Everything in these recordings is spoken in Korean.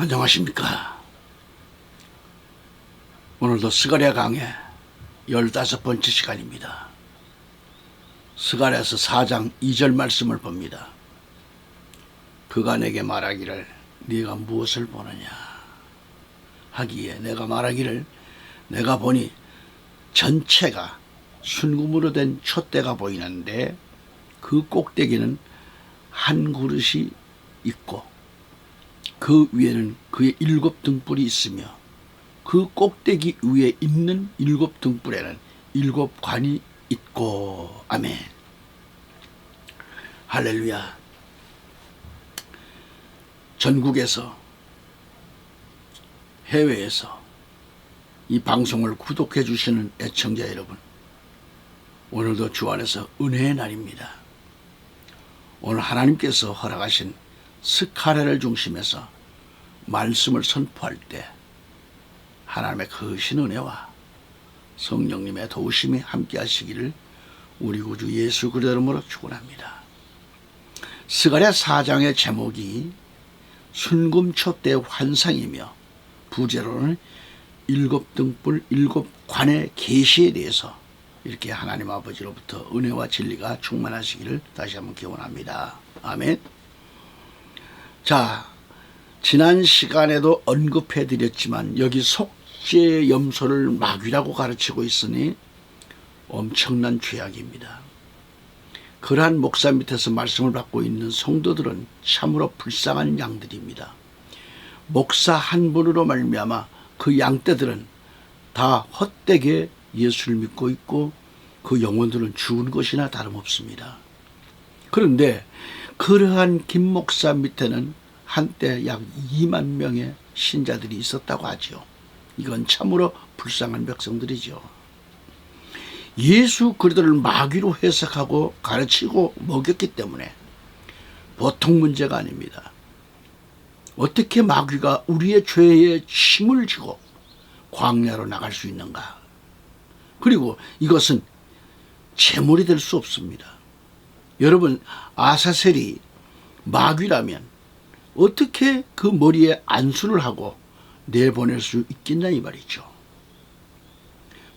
안녕하십니까. 오늘도 스가랴 강의 열다섯 번째 시간입니다. 스가랴서 4장 2절 말씀을 봅니다. 그가 내게 말하기를 네가 무엇을 보느냐 하기에 내가 말하기를 내가 보니 전체가 순금으로 된 촛대가 보이는데 그 꼭대기는 한 그릇이 있고 그 위에는 그의 일곱 등불이 있으며 그 꼭대기 위에 있는 일곱 등불에는 일곱 관이 있고 아멘 할렐루야 전국에서 해외에서 이 방송을 구독해 주시는 애청자 여러분 오늘도 주 안에서 은혜의 날입니다. 오늘 하나님께서 허락하신 스카레를 중심해서 말씀을 선포할 때 하나님의 크신 은혜와 성령님의 도우심이 함께 하시기를 우리 구주 예수 그리스도로 축원합니다. 스가랴 4장의 제목이 순금초대 환상이며 부제로는 일곱 등불 일곱 관의 계시에 대해서 이렇게 하나님 아버지로부터 은혜와 진리가 충만하시기를 다시 한번 기원합니다. 아멘. 자, 지난 시간에도 언급해 드렸지만 여기 속죄 염소를 마귀라고 가르치고 있으니 엄청난 죄악입니다. 그러한 목사 밑에서 말씀을 받고 있는 성도들은 참으로 불쌍한 양들입니다. 목사 한 분으로 말미암아 그 양떼들은 다 헛되게 예수를 믿고 있고 그 영혼들은 죽은 것이나 다름없습니다. 그런데 그러한 김 목사 밑에는 한때 약 2만 명의 신자들이 있었다고 하죠. 이건 참으로 불쌍한 백성들이죠. 예수 그리스도를 마귀로 해석하고 가르치고 먹였기 때문에 보통 문제가 아닙니다. 어떻게 마귀가 우리의 죄에 힘을 쥐고 광야로 나갈 수 있는가? 그리고 이것은 재물이 될 수 없습니다. 여러분 아사셀이 마귀라면 어떻게 그 머리에 안수를 하고 내보낼 수 있겠냐 이 말이죠.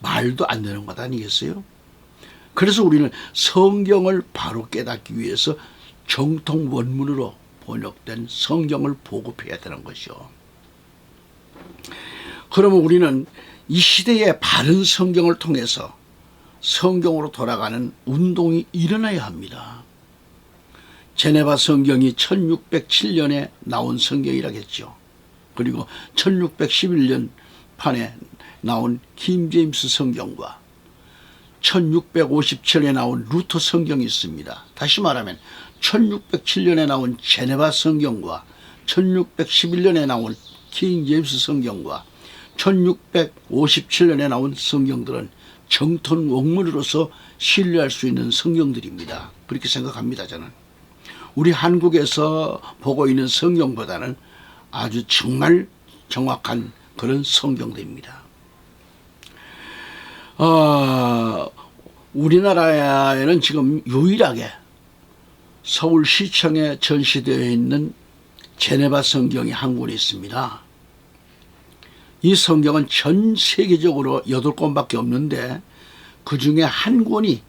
말도 안 되는 것 아니겠어요? 그래서 우리는 성경을 바로 깨닫기 위해서 정통 원문으로 번역된 성경을 보급해야 되는 것이죠. 그러면 우리는 이 시대의 바른 성경을 통해서 성경으로 돌아가는 운동이 일어나야 합니다. 제네바 성경이 1607년에 나온 성경이라겠죠. 그리고 1611년 판에 나온 킹 제임스 성경과 1657년에 나온 루터 성경이 있습니다. 다시 말하면 1607년에 나온 제네바 성경과 1611년에 나온 킹 제임스 성경과 1657년에 나온 성경들은 정통 원문으로서 신뢰할 수 있는 성경들입니다. 그렇게 생각합니다, 저는. 우리 한국에서 보고 있는 성경보다는 아주 정말 정확한 그런 성경들입니다. 어, 우리나라에는 지금 유일하게 서울시청에 전시되어 있는 제네바 성경이 한 권이 있습니다. 이 성경은 전 세계적으로 여덟 권밖에 없는데 그 중에 한 권이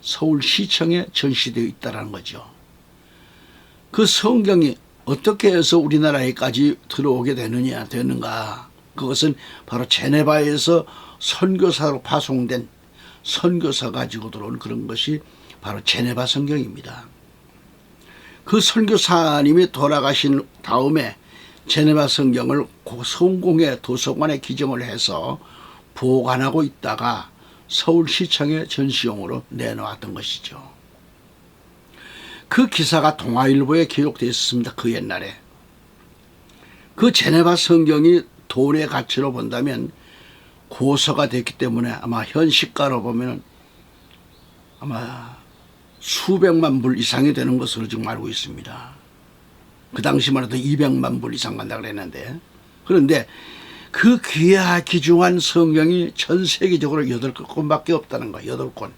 서울시청에 전시되어 있다는 거죠. 그 성경이 어떻게 해서 우리나라에까지 들어오게 되느냐 되는가 그것은 바로 제네바에서 선교사로 파송된 선교사 가지고 들어온 그런 것이 바로 제네바 성경입니다. 그 선교사님이 돌아가신 다음에 제네바 성경을 성공의 도서관에 기증을 해서 보관하고 있다가 서울시청의 전시용으로 내놓았던 것이죠. 그 기사가 동아일보에 기록되어 있습니다. 그 옛날에. 그 제네바 성경이 돈의 가치로 본다면 고서가 됐기 때문에 아마 현 시가로 보면 아마 수백만 불 이상이 되는 것으로 지금 알고 있습니다. 그 당시만 해도 200만 불 이상 간다 그랬는데 그런데 그 귀하 귀중한 성경이 전 세계적으로 8권밖에 없다는 거예요. 8권.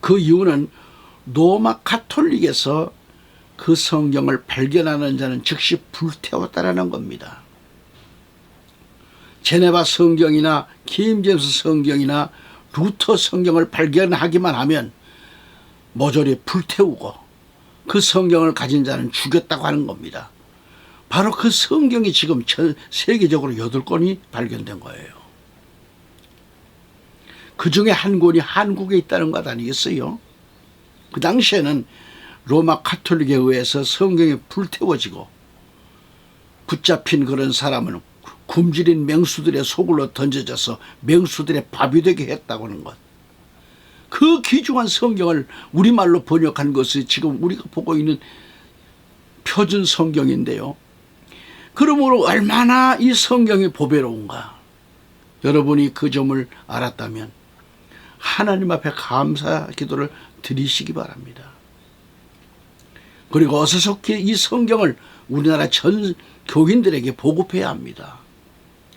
그 이유는 로마 카톨릭에서 그 성경을 발견하는 자는 즉시 불태웠다라는 겁니다. 제네바 성경이나 킴제스 성경이나 루터 성경을 발견하기만 하면 모조리 불태우고 그 성경을 가진 자는 죽였다고 하는 겁니다. 바로 그 성경이 지금 전 세계적으로 여덟 권이 발견된 거예요. 그 중에 한 권이 한국에 있다는 것 아니겠어요? 그 당시에는 로마 카톨릭에 의해서 성경이 불태워지고 붙잡힌 그런 사람은 굶주린 맹수들의 소굴로 던져져서 맹수들의 밥이 되게 했다고 하는 것. 그 귀중한 성경을 우리말로 번역한 것이 지금 우리가 보고 있는 표준 성경인데요. 그러므로 얼마나 이 성경이 보배로운가. 여러분이 그 점을 알았다면 하나님 앞에 감사 기도를 드리시기 바랍니다. 그리고 어서속히 이 성경을 우리나라 전 교인들에게 보급해야 합니다.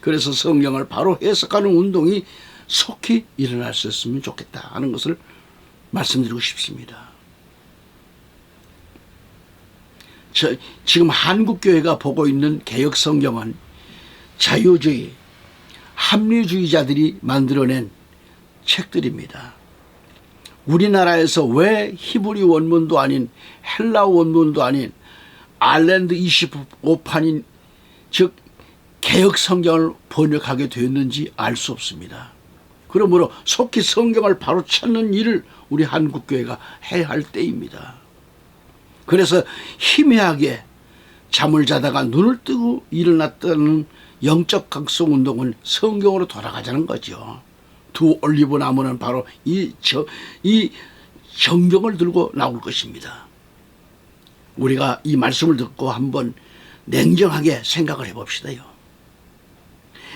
그래서 성경을 바로 해석하는 운동이 속히 일어날 수 있으면 좋겠다 하는 것을 말씀드리고 싶습니다. 저, 지금 한국교회가 보고 있는 개혁 성경은 자유주의, 합리주의자들이 만들어낸 책들입니다. 우리나라에서 왜 히브리 원문도 아닌 헬라 원문도 아닌 알랜드 25판인 즉 개혁 성경을 번역하게 되었는지 알 수 없습니다. 그러므로 속히 성경을 바로 찾는 일을 우리 한국 교회가 해야 할 때입니다. 그래서 희미하게 잠을 자다가 눈을 뜨고 일어났다는 영적 각성 운동은 성경으로 돌아가자는 거죠. 두 올리브 나무는 바로 이, 저, 이 정경을 들고 나올 것입니다. 우리가 이 말씀을 듣고 한번 냉정하게 생각을 해봅시다요.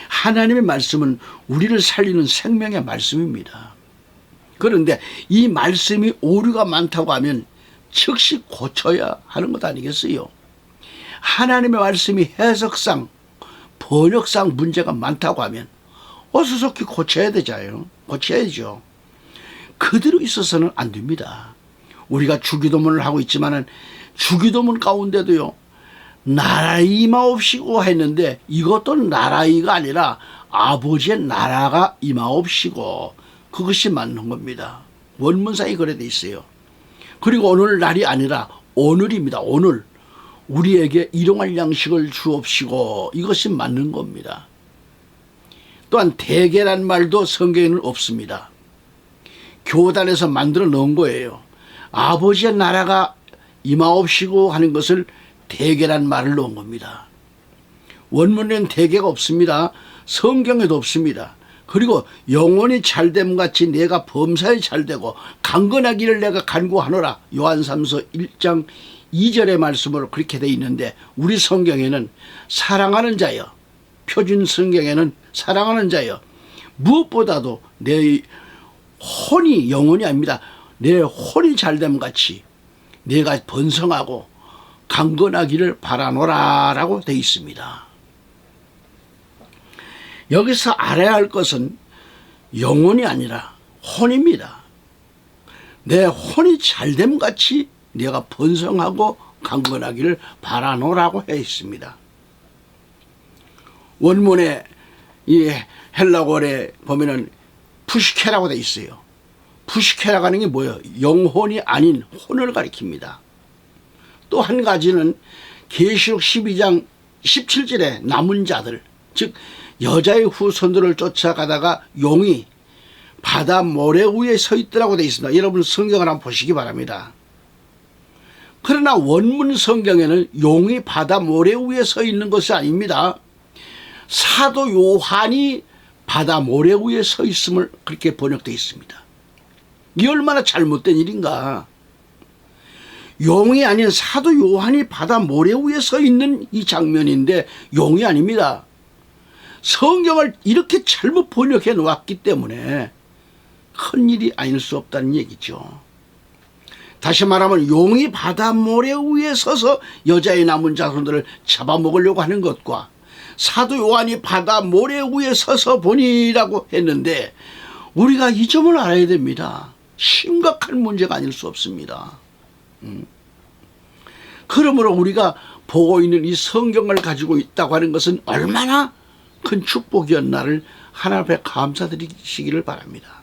하나님의 말씀은 우리를 살리는 생명의 말씀입니다. 그런데 이 말씀이 오류가 많다고 하면 즉시 고쳐야 하는 것 아니겠어요? 하나님의 말씀이 해석상, 번역상 문제가 많다고 하면 어수속히 고쳐야 되잖아요. 고쳐야죠. 그대로 있어서는 안 됩니다. 우리가 주기도문을 하고 있지만은 주기도문 가운데도요. 나라의 임하옵시고 했는데 이것도 나라이가 아니라 아버지의 나라가 임하옵시고 그것이 맞는 겁니다. 원문상이 그래 돼 있어요. 그리고 오늘 날이 아니라 오늘입니다. 오늘 우리에게 일용할 양식을 주옵시고 이것이 맞는 겁니다. 또한 대개란 말도 성경에는 없습니다. 교단에서 만들어 놓은 거예요. 아버지의 나라가 임하옵시고 하는 것을 대개란 말을 넣은 겁니다. 원문에는 대개가 없습니다. 성경에도 없습니다. 그리고 영원히 잘됨 같이 내가 범사에 잘되고 강건하기를 내가 간구하노라. 요한삼서 1장 2절의 말씀으로 그렇게 돼 있는데 우리 성경에는 사랑하는 자여 표준 성경에는 사랑하는 자여 무엇보다도 내 혼이 영혼이 아닙니다. 내 혼이 잘됨 같이 내가 번성하고 강건하기를 바라노라라고 되어 있습니다. 여기서 알아야 할 것은 영혼이 아니라 혼입니다. 내 혼이 잘됨 같이 내가 번성하고 강건하기를 바라노라고 해 있습니다. 원문에 이 헬라어에 보면은 푸시케라고 돼 있어요. 푸시케라고 하는 게 뭐예요? 영혼이 아닌 혼을 가리킵니다. 또 한 가지는 계시록 12장 17절에 남은 자들 즉 여자의 후손들을 쫓아가다가 용이 바다 모래 위에 서 있더라고 돼 있습니다. 여러분 성경을 한번 보시기 바랍니다. 그러나 원문 성경에는 용이 바다 모래 위에 서 있는 것이 아닙니다. 사도 요한이 바다 모래 위에 서 있음을 그렇게 번역되어 있습니다. 이 얼마나 잘못된 일인가. 용이 아닌 사도 요한이 바다 모래 위에 서 있는 이 장면인데 용이 아닙니다. 성경을 이렇게 잘못 번역해 놓았기 때문에 큰 일이 아닐 수 없다는 얘기죠. 다시 말하면 용이 바다 모래 위에 서서 여자의 남은 자손들을 잡아먹으려고 하는 것과 사도 요한이 바다 모래 위에 서서 보니라고 했는데 우리가 이 점을 알아야 됩니다. 심각한 문제가 아닐 수 없습니다. 음. 그러므로 우리가 보고 있는 이 성경을 가지고 있다고 하는 것은 얼마나 큰 축복이었나를 하나님 앞에 감사드리시기를 바랍니다.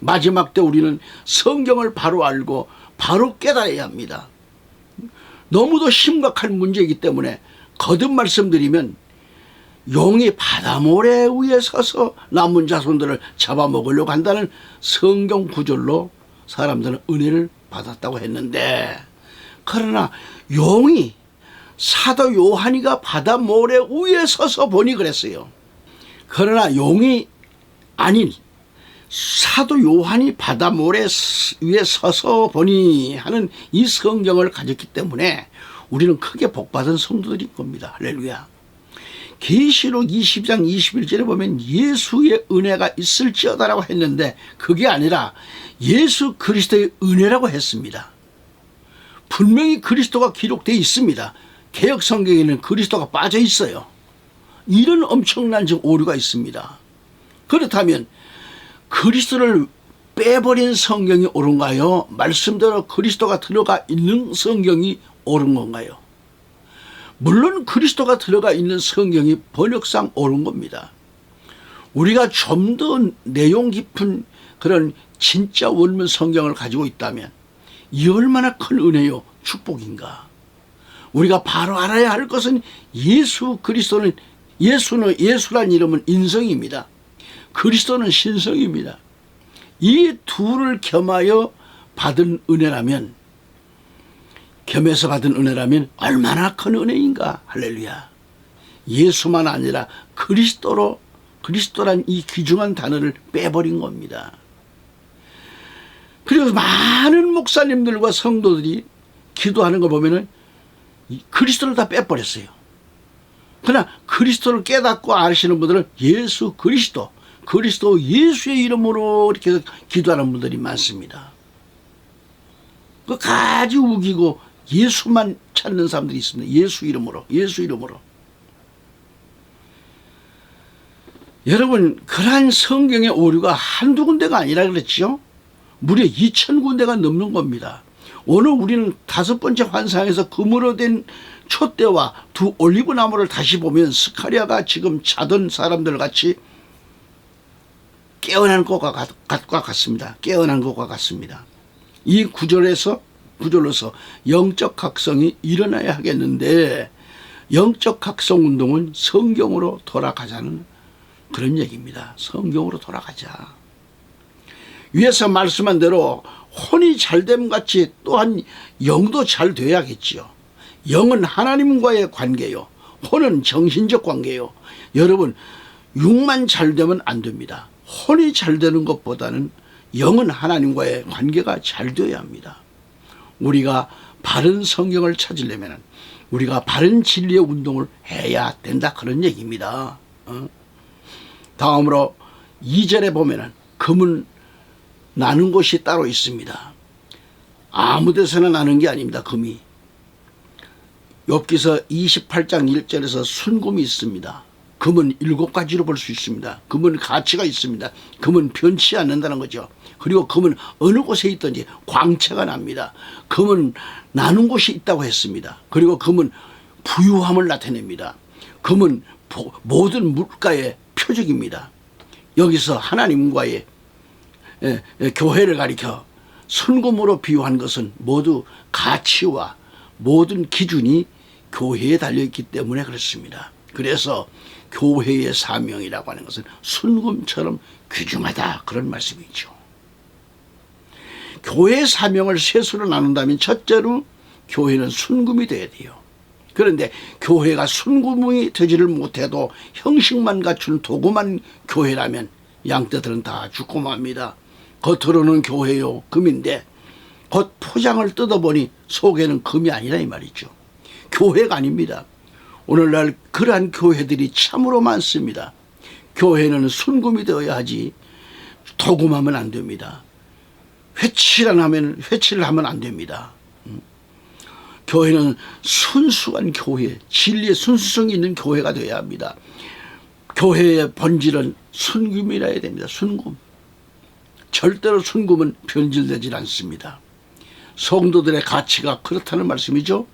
마지막 때 우리는 성경을 바로 알고 바로 깨달아야 합니다. 너무도 심각한 문제이기 때문에 거듭 말씀드리면 용이 바다 모래 위에 서서 남은 자손들을 잡아먹으려고 한다는 성경 구절로 사람들은 은혜를 받았다고 했는데 그러나 용이 사도 요한이가 바다 모래 위에 서서 보니 그랬어요. 그러나 용이 아닌 사도 요한이 바다 모래 위에 서서 보니 하는 이 성경을 가졌기 때문에 우리는 크게 복받은 성도들인 겁니다. 할렐루야. 계시록 20장 21절에 보면 예수의 은혜가 있을지어다라고 했는데 그게 아니라 예수 그리스도의 은혜라고 했습니다. 분명히 그리스도가 기록되어 있습니다. 개혁 성경에는 그리스도가 빠져 있어요. 이런 엄청난 즉 오류가 있습니다. 그렇다면 그리스도를 빼버린 성경이 옳은가요? 말씀대로 그리스도가 들어가 있는 성경이 옳은 건가요? 물론 그리스도가 들어가 있는 성경이 번역상 옳은 겁니다. 우리가 좀 더 내용 깊은 그런 진짜 원문 성경을 가지고 있다면 이 얼마나 큰 은혜요 축복인가. 우리가 바로 알아야 할 것은 예수 그리스도는 예수는 예수란 이름은 인성입니다. 그리스도는 신성입니다. 이 둘을 겸하여 받은 은혜라면 겸해서 받은 은혜라면 얼마나 큰 은혜인가 할렐루야. 예수만 아니라 그리스도로 그리스도란 이 귀중한 단어를 빼버린 겁니다. 그리고 많은 목사님들과 성도들이 기도하는 거 보면은 그리스도를 다 빼버렸어요. 그러나 그리스도를 깨닫고 아시는 분들은 예수 그리스도, 그리스도 예수의 이름으로 이렇게 기도하는 분들이 많습니다. 끝까지 우기고 예수만 찾는 사람들이 있습니다. 예수 이름으로, 예수 이름으로. 여러분, 그러한 성경의 오류가 한두 군데가 아니라 그랬죠? 무려 2천 군데가 넘는 겁니다. 오늘 우리는 다섯 번째 환상에서 금으로 된 촛대와 두 올리브 나무를 다시 보면 스카리아가 지금 자던 사람들 같이 깨어난 것과 같, 같습니다. 깨어난 것과 같습니다. 이 구절에서 구절로서 영적 각성이 일어나야 하겠는데 영적 각성 운동은 성경으로 돌아가자는 그런 얘기입니다. 성경으로 돌아가자. 위에서 말씀한 대로 혼이 잘됨 같이 또한 영도 잘 돼야겠지요. 영은 하나님과의 관계요. 혼은 정신적 관계요. 여러분, 육만 잘 되면 안 됩니다. 혼이 잘 되는 것보다는 영은 하나님과의 관계가 잘 되어야 합니다. 우리가 바른 성경을 찾으려면 우리가 바른 진리의 운동을 해야 된다 그런 얘기입니다. 어? 다음으로 2절에 보면은 금은 나는 곳이 따로 있습니다. 아무 데서나 나는 게 아닙니다. 금이. 엽기서 28장 1절에서 순금이 있습니다. 금은 일곱 가지로 볼 수 있습니다. 금은 가치가 있습니다. 금은 변치 않는다는 거죠. 그리고 금은 어느 곳에 있든지 광채가 납니다. 금은 나는 곳이 있다고 했습니다. 그리고 금은 부유함을 나타냅니다. 금은 모든 물가의 표적입니다. 여기서 하나님과의 교회를 가리켜 순금으로 비유한 것은 모두 가치와 모든 기준이 교회에 달려있기 때문에 그렇습니다. 그래서 교회의 사명이라고 하는 것은 순금처럼 귀중하다 그런 말씀이죠. 교회의 사명을 셋으로 나눈다면 첫째로 교회는 순금이 돼야 돼요. 그런데 교회가 순금이 되지를 못해도 형식만 갖춘 도구만 교회라면 양떼들은 다 죽고 맙니다. 겉으로는 교회요 금인데 겉 포장을 뜯어보니 속에는 금이 아니라 이 말이죠. 교회가 아닙니다. 오늘날 그러한 교회들이 참으로 많습니다. 교회는 순금이 되어야 하지 도금하면 안 됩니다. 회치를 하면 회치를 하면 안 됩니다. 음. 교회는 순수한 교회, 진리의 순수성이 있는 교회가 되어야 합니다. 교회의 본질은 순금이라 해야 됩니다. 순금. 절대로 순금은 변질되질 않습니다. 성도들의 가치가 그렇다는 말씀이죠.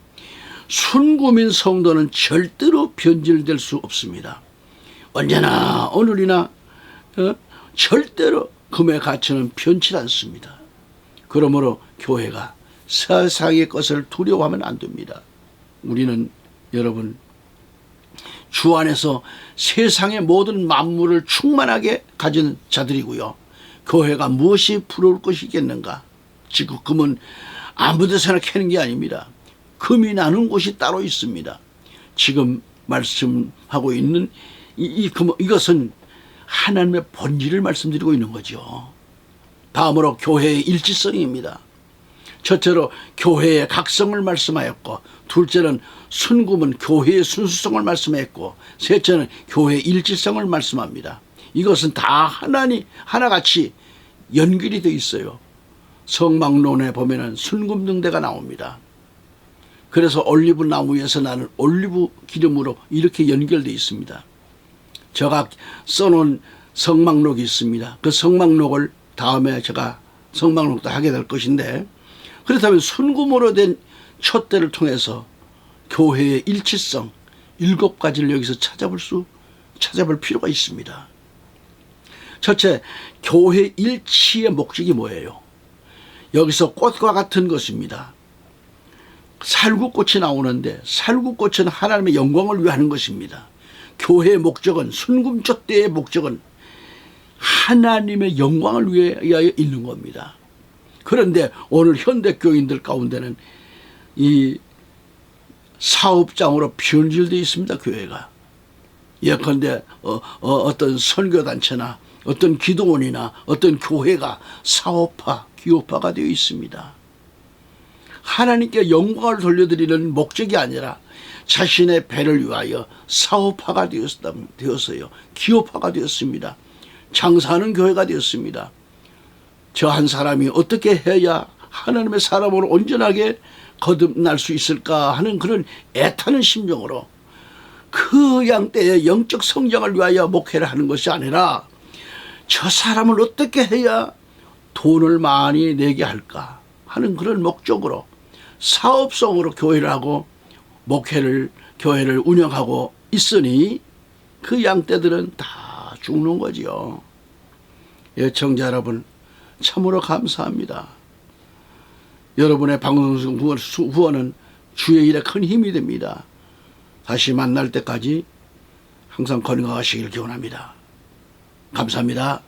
순구민 성도는 절대로 변질될 수 없습니다. 언제나 오늘이나 어? 절대로 금의 가치는 변치 않습니다. 그러므로 교회가 세상의 것을 두려워하면 안 됩니다. 우리는 여러분 주 안에서 세상의 모든 만물을 충만하게 가진 자들이고요. 교회가 무엇이 부러울 것이 겠는가? 지금 금은 아무 데서나 캐는 게 아닙니다. 금이 나는 곳이 따로 있습니다. 지금 말씀하고 있는 이, 이 금, 이것은 하나님의 본질을 말씀드리고 있는 거죠. 다음으로 교회의 일치성입니다. 첫째로 교회의 각성을 말씀하였고 둘째는 순금은 교회의 순수성을 말씀했고 셋째는 교회의 일치성을 말씀합니다. 이것은 다 하나니 하나같이 연결이 되어 있어요. 성막론에 보면은 순금 등대가 나옵니다. 그래서 올리브 나무에서 나는 올리브 기름으로 이렇게 연결되어 있습니다. 제가 써놓은 성막록이 있습니다. 그 성막록을 다음에 제가 성막록도 하게 될 것인데 그렇다면 순금으로 된 촛대를 통해서 교회의 일치성 일곱 가지를 여기서 찾아볼 수 찾아볼 필요가 있습니다. 첫째, 교회 일치의 목적이 뭐예요? 여기서 꽃과 같은 것입니다. 살구꽃이 나오는데 살구꽃은 하나님의 영광을 위하는 것입니다. 교회의 목적은 순금촛대의 목적은 하나님의 영광을 위하여 있는 겁니다. 그런데 오늘 현대 교인들 가운데는 이 사업장으로 변질되어 있습니다. 교회가. 예컨대 어, 어, 떤 선교단체나 어떤 기도원이나 어떤 교회가 사업화, 기업화가 되어 있습니다. 하나님께 영광을 돌려드리는 목적이 아니라 자신의 배를 위하여 사업화가 되었어요. 기업화가 되었습니다. 장사하는 교회가 되었습니다. 저 한 사람이 어떻게 해야 하나님의 사람으로 온전하게 거듭날 수 있을까 하는 그런 애타는 심정으로 그 양떼의 영적 성장을 위하여 목회를 하는 것이 아니라 저 사람을 어떻게 해야 돈을 많이 내게 할까 하는 그런 목적으로 사업성으로 교회를 하고 목회를 교회를 운영하고 있으니 그 양떼들은 다 죽는 거지요. 예청자 여러분 참으로 감사합니다. 여러분의 방송 후원은 주의 일에 큰 힘이 됩니다. 다시 만날 때까지 항상 건강하시길 기원합니다. 감사합니다.